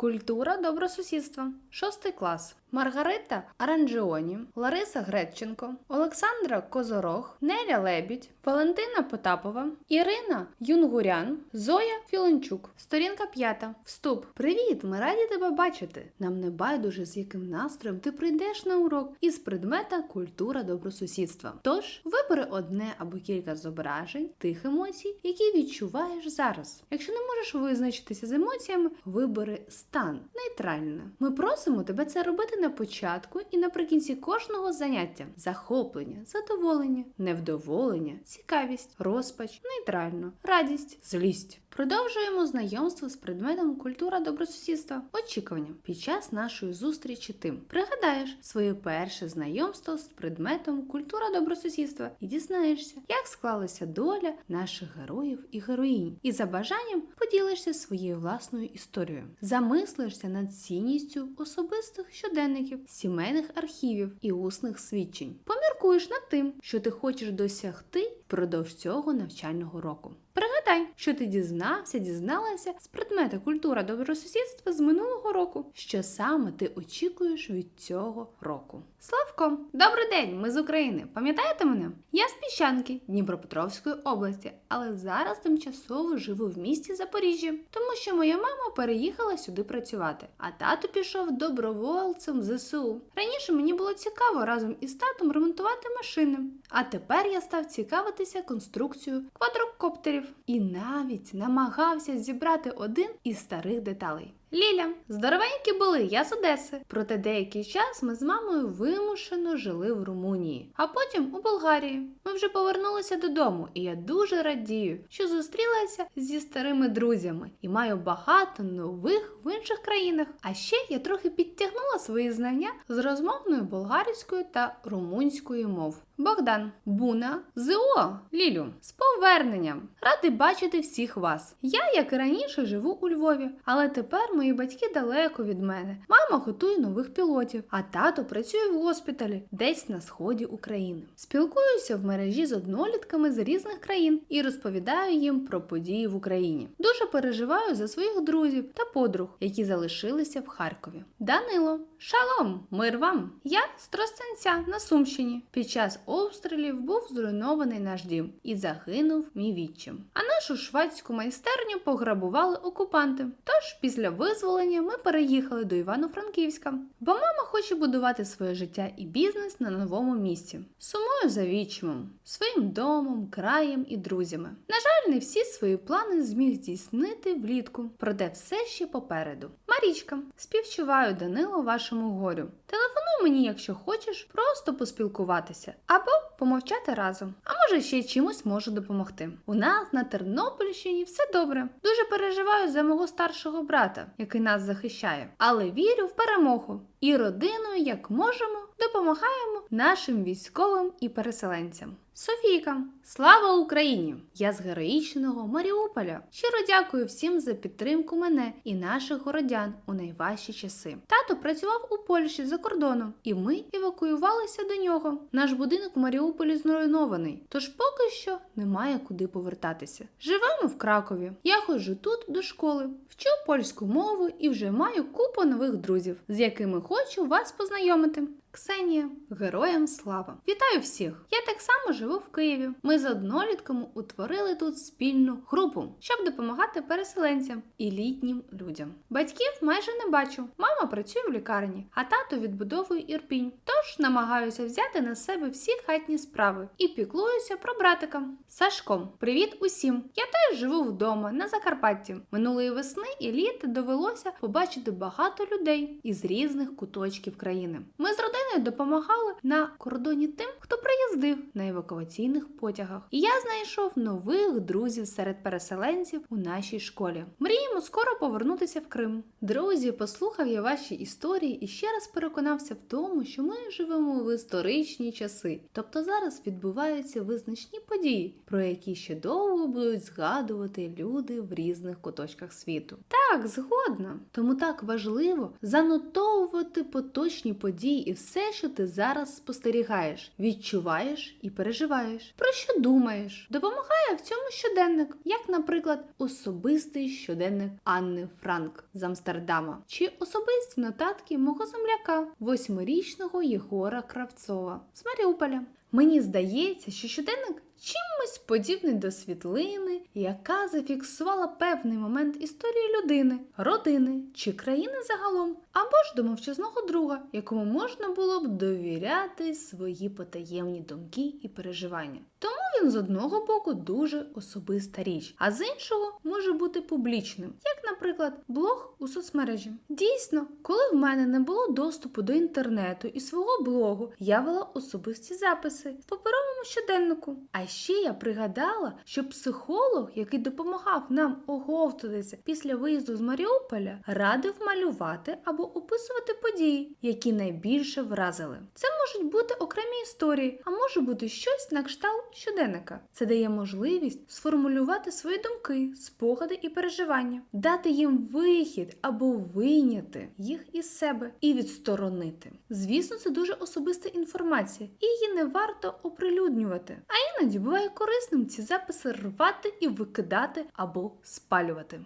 Культура добросусідства. Шостий клас. Маргарита Аранджіоні, Лариса Греченко, Олександра Козорог, Неля Лебідь, Валентина Потапова, Ірина Юнгурян, Зоя Філончук. Сторінка п'ята. Вступ. Привіт! Ми раді тебе бачити. Нам не байдуже, з яким настроєм ти прийдеш на урок із предмета культура добросусідства. Тож вибери одне або кілька зображень тих емоцій, які відчуваєш зараз. Якщо не можеш визначитися з емоціями, вибери стан нейтральне. Ми просимо тебе це робити на початку і наприкінці кожного заняття: захоплення, задоволення, невдоволення, цікавість, розпач, нейтрально, радість, злість. Продовжуємо знайомство з предметом культура добросусідства. Очікування під час нашої зустрічі ти пригадаєш своє перше знайомство з предметом культура добросусідства і дізнаєшся, як склалася доля наших героїв і героїнь. І за бажанням поділишся своєю власною історією. Замислишся над цінністю особистих щоденників, сімейних архівів і усних свідчень. Поміркуєш над тим, що ти хочеш досягти впродовж цього навчального року. Пригадай, що ти дізнався, дізналася з предмета культура добросусідства з минулого року. Що саме ти очікуєш від цього року? Славко, добрий день! Ми з України. Пам'ятаєте мене? Я з Піщанки Дніпропетровської області, але зараз тимчасово живу в місті Запоріжжя, тому що моя мама переїхала сюди працювати, а тато пішов добровольцем в ЗСУ. Раніше мені було цікаво разом із татом ремонтувати машини, а тепер я став цікавитися конструкцією квадрокоптерів і навіть намагався зібрати один із старих деталей. Ліля, здоровенькі були, я з Одеси. Проте деякий час ми з мамою вимушено жили в Румунії, а потім у Болгарії. Ми вже повернулися додому, і я дуже радію, що зустрілася зі старими друзями і маю багато нових в інших країнах. А ще я трохи підтягнула свої знання з розмовною болгарською та румунською мов. Богдан, Буна, ЗО, Лілю, з поверненням. Радий бачити всіх вас. Я, як і раніше, живу у Львові, але тепер мої батьки далеко від мене. Мама готує нових пілотів, а тато працює в госпіталі десь на сході України. Спілкуюся в мережі з однолітками з різних країн і розповідаю їм про події в Україні. Дуже переживаю за своїх друзів та подруг, які залишилися в Харкові. Данило, шалом, мир вам! Я з Тростянця на Сумщині. Під час обстрілів був зруйнований наш дім і загинув мій відчим. А нашу швадську майстерню пограбували окупанти. Тож після визволення ми переїхали до Івано-Франківська, бо мама хоче будувати своє життя і бізнес на новому місці. Сумую за відчимом, своїм домом, краєм і друзями. На жаль, не всі свої плани зміг здійснити влітку, проте все ще попереду. Марічка, співчуваю Данило вашому горю. Телефонуй мені, якщо хочеш, просто поспілкуватися або помовчати разом. А може ще чимось можу допомогти. У нас на Тернопільщині все добре. Дуже переживаю за мого старшого брата, який нас захищає, але вірю в перемогу і родиною, як можемо, допомагаємо нашим військовим і переселенцям. Софійка, слава Україні! Я з героїчного Маріуполя. Щиро дякую всім за підтримку мене і наших городян у найважчі часи. Тато працював у Польщі за кордоном, і ми евакуювалися до нього. Наш будинок в Маріуполі зруйнований, тож поки що немає куди повертатися. Живемо в Кракові. Я ходжу тут до школи, вчу польську мову і вже маю купу нових друзів, з якими хочу вас познайомити. Ксенія, героям слава! Вітаю всіх! Я так само живу в Києві. Ми з однолітками утворили тут спільну групу, щоб допомагати переселенцям і літнім людям. Батьків майже не бачу. Мама працює в лікарні, а тато відбудовує ірпінь. Тож намагаюся взяти на себе всі хатні справи і піклуюся про братика. Сашко, привіт усім! Я теж живу вдома на Закарпатті. Минулої весни і літа довелося побачити багато людей із різних куточків країни. Ми з допомагали на кордоні тим, хто приїздив на евакуаційних потягах. І я знайшов нових друзів серед переселенців у нашій школі. Мріємо скоро повернутися в Крим. Друзі, послухав я ваші історії і ще раз переконався в тому, що ми живемо в історичні часи. Тобто зараз відбуваються визначні події, про які ще довго будуть згадувати люди в різних куточках світу. Так, згодна. Тому так важливо занотовувати поточні події і все що ти зараз спостерігаєш, відчуваєш і переживаєш. Про що думаєш? Допомагає в цьому щоденник, як, наприклад, особистий щоденник Анни Франк з Амстердама, чи особисті нотатки мого земляка, восьмирічного Єгора Кравцова з Маріуполя. Мені здається, що щоденник чимось подібний до світлини, яка зафіксувала певний момент історії людини, родини чи країни загалом, або ж до мовчазного друга, якому можна було б довіряти свої потаємні думки і переживання. Тому він з одного боку дуже особиста річ, а з іншого може бути публічним, як, наприклад, блог у соцмережі. Дійсно, коли в мене не було доступу до інтернету і свого блогу, я вела особисті записи в паперовому щоденнику. А ще я пригадала, що психолог, який допомагав нам оговтатися після виїзду з Маріуполя, радив малювати або описувати події, які найбільше вразили. Це можуть бути окремі історії, а може бути щось на кшталт щоденника. Це дає можливість сформулювати свої думки, спогади і переживання, дати їм вихід або вийняти їх із себе і відсторонити. Звісно, це дуже особиста інформація, і її не варто оприлюднювати. А іноді буває корисним ці записи рвати і викидати або спалювати.